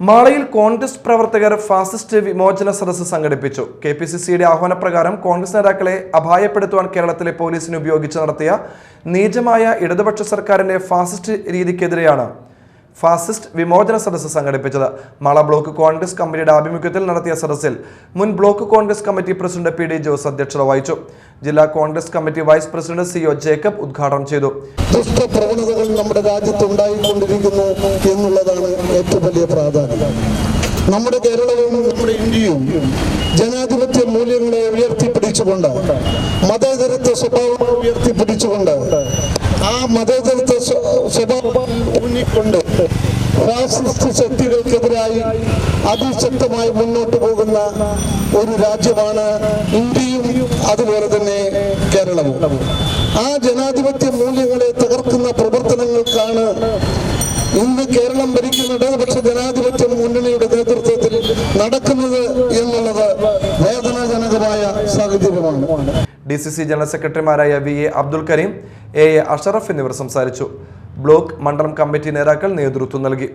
മാളയിൽ കോൺഗ്രസ് പ്രവർത്തകർ ഫാസിസ്റ്റ് വിമോചന സദസ്സ് സംഘടിപ്പിച്ചു. കെ പി സി സിയുടെ ആഹ്വാനപ്രകാരം കോൺഗ്രസ് നേതാക്കളെ അപായപ്പെടുത്തുവാൻ കേരളത്തിലെ പോലീസിനെ ഉപയോഗിച്ച് നടത്തിയ നീചമായ ഇടതുപക്ഷ സർക്കാരിന്റെ ഫാസിസ്റ്റ് രീതിക്കെതിരെയാണ് ഫാസിസ്റ്റ് വിമോചന സദസ്സ് സംഘടിപ്പിച്ചത്. മാള ബ്ലോക്ക് കോൺഗ്രസ് കമ്മിറ്റിയുടെ ആഭിമുഖ്യത്തിൽ നടത്തിയ സദസ്സിൽ മുൻ block Congress committee president P D Jose അധ്യക്ഷത വഹിച്ചു. ജില്ലാ Congress committee vice president C O Jacob ഉദ്ഘാടനം ചെയ്തു. നമ്മുടെ രാജ്യത്ത് ഉണ്ടായിക്കൊണ്ടിരിക്കുന്നു എന്നുള്ളതാണ് ഏറ്റവും വലിയ പ്രാധാന്യം. നമ്മുടെ കേരളവും നമ്മുടെ ഇന്ത്യയും ജനാധിപത്യ മൂല്യങ്ങളെ ഉയർത്തിപ്പിടിച്ചുകൊണ്ട് മതേതരത്വ സ്വഭാവം ഉയർത്തിപ്പിടിച്ചുകൊണ്ട് ആ മതേതരത്വ സ്വ- സ്വഭാവം ഫാസിസ്റ്റ് ശക്തികൾക്കെതിരായി അതിശക്തമായി മുന്നോട്ട് പോകുന്ന ഒരു രാജ്യമാണ് ഇന്ത്യയും അതുപോലെ തന്നെ കേരളവും. ആ ജനാധിപത്യ മൂല്യങ്ങളെ തകർക്കുന്ന പ്രവർത്തനങ്ങൾക്കാണ് ഇന്ന് കേരളം ഭരിക്കുന്ന ഇടതുപക്ഷ ജനാധിപത്യ മുന്നണിയുടെ നേതൃത്വത്തിൽ നടക്കുന്നത് എന്നുള്ളത് വേദനാജനകമായ സാഹചര്യമാണ്. ഡി സി സി ജനറൽ സെക്രട്ടറിമാരായ V A Abdul Kareem A A Ashraf എന്നിവർ സംസാരിച്ചു. ബ്ലോക്ക് മണ്ഡലം കമ്മിറ്റി നേതാക്കൾ നേതൃത്വം നൽകി.